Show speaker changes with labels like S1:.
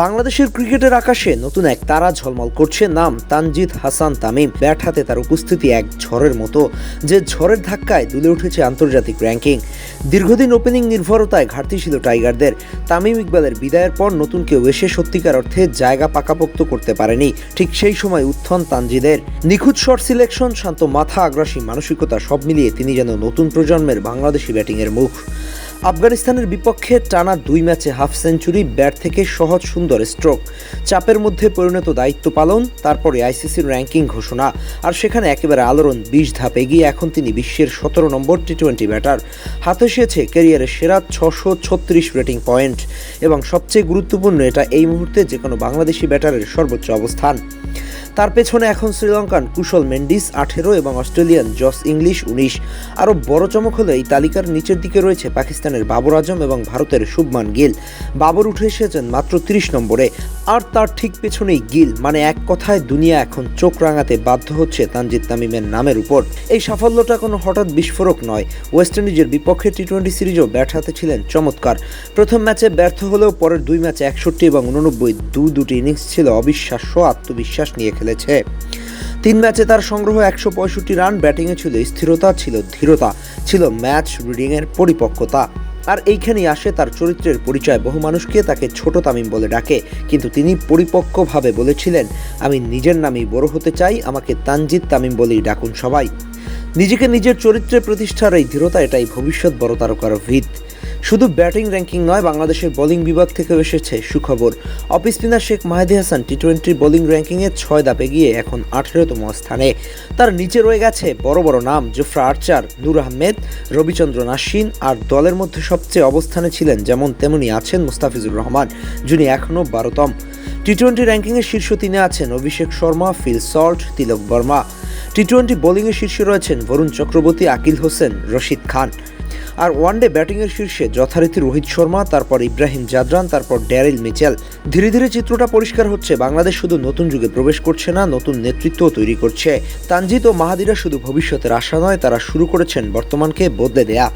S1: বাংলাদেশের ক্রিকেটের আকাশে নতুন এক তারা ঝলমল করছে নাম তানজিদ হাসান তামিম। ব্যাট হাতে তার উপস্থিতি এক ঝড়ের মতো, যে ঝড়ের ধাক্কায় দুলে উঠেছে আন্তর্জাতিক র্যাঙ্কিং। দীর্ঘদিন ওপেনিং নির্ভরতায় ঘাটতি ছিল টাইগারদের। তামিম ইকবালের বিদায়ের পর নতুন কেউ এসে সত্যিকার অর্থে জায়গা পাকাপোক্ত করতে পারেনি, ঠিক সেই সময় উত্থন তানজিদের। নিখুঁত শট সিলেকশন, শান্ত মাথা, আগ্রাসী মানসিকতা সব মিলিয়ে তিনি যেন নতুন প্রজন্মের বাংলাদেশি ব্যাটিংয়ের মুখ। আফগানিস্তানের বিপক্ষে টানা দুই ম্যাচে হাফ সেঞ্চুরি, ব্যাট থেকে সহজ সুন্দর স্ট্রোক। চাপের মধ্যে পরিণত দায়িত্ব পালন, তারপরে আইসিসির র্যাঙ্কিং ঘোষণা। আর সেখানে একেবারে আলোড়ন বিশ ধাপ এগিয়ে এখন তিনি বিশ্বের সতেরো নম্বর টি টোয়েন্টি ব্যাটার। হাতে এসেছে ক্যারিয়ারের সেরা ছশো ছত্রিশ রেটিং পয়েন্ট। এবং সবচেয়ে গুরুত্বপূর্ণ, এটা এই মুহূর্তে যে কোনো বাংলাদেশি ব্যাটারের সর্বোচ্চ অবস্থান। তার পেছনে এখন শ্রীলঙ্কান কুশল মেন্ডিস, আঠেরো, এবং অস্ট্রেলিয়ান জস ইংলিশ, উনিশ। আরও বড় চমক হলো এই তালিকার নিচের দিকে রয়েছে পাকিস্তানের বাবর আজম এবং ভারতের শুভমান গিল। বাবর উঠে এসেছেন মাত্র তিরিশ নম্বরে। আর তার ঠিক পেছনেই গিল মানে এক কথায় দুনিয়া এখন চোখ রাঙাতে বাধ্য হচ্ছে তানজিদ তামিমের নামের উপর। এই সাফল্যটা কোনো হঠাৎ বিস্ফোরক নয়। ওয়েস্ট ইন্ডিজের বিপক্ষে টি টোয়েন্টি সিরিজও ব্যাট হাতে ছিলেন চমৎকার। প্রথম ম্যাচে ব্যর্থ হলেও পরের দুই ম্যাচে একষট্টি এবং উননব্বই দু দুটি ইনিংস ছিল অবিশ্বাস্য আত্মবিশ্বাস নিয়ে খেলেছে। তিন ম্যাচে তার সংগ্রহ একশো পঁয়ষট্টি রান, ব্যাটিংয়ে ছিল স্থিরতা, ছিল ধীরতা, ছিল ম্যাচ রিডিংয়ের পরিপক্কতা। আর এইখানেই আসে তার চরিত্রের পরিচয়। বহু মানুষকে তাকে ছোট তামিম বলে ডাকে, কিন্তু তিনি পরিপক্কভাবে বলেছিলেন, আমি নিজের নামেই বড় হতে চাই, আমাকে তানজিদ তামিম বলেই ডাকুন সবাই। নিজেকে নিজের চরিত্রে প্রতিষ্ঠার এই দৃঢ়তা এটাই ভবিষ্যৎ বড় তারকার ভিত। শুধু ব্যাটিং র্যাঙ্কিং নয়, বাংলাদেশের বোলিং বিভাগ থেকেও এসেছে সুখবর। Off spinner Sheikh Mahedi Hasan T টোয়েন্টির বোলিং র্যাঙ্কিংয়ে ছয় ধাপে গিয়ে এখন আঠেরোতম স্থানে। তার নিচে রয়ে গেছে বড় বড় নাম জোফরা আর্চার, নূর আহমেদ, রবিচন্দ্র নাসিন আর দলের মধ্যে সবচেয়ে অবস্থানে ছিলেন যেমন তেমনি আছেন মুস্তাফিজুর রহমান, যিনি এখনও বারোতম। টি টোয়েন্টি র্যাঙ্কিংয়ের শীর্ষ তিনে আছেন Abhishek Sharma, Phil Salt, Tilak Varma. T twenty বোলিংয়ে শীর্ষে রয়েছেন বরুণ চক্রবর্তী, আকিল হোসেন, রশিদ খান। আর ওয়ানডে ব্যাটিংয়ের শীর্ষে যথারীতি রোহিত শর্মা, তারপর ইব্রাহিম জাদরান, তারপর ড্যারিল মিচেল। ধীরে ধীরে চিত্রটা পরিষ্কার হচ্ছে। বাংলাদেশ শুধু নতুন যুগে প্রবেশ করছে না, নতুন নেতৃত্ব তৈরি করছে। তানজিত ও মাহাদিরা শুধু ভবিষ্যতের আশা নয়, তারা শুরু করেছেন বর্তমানকে বদলে দেয়া।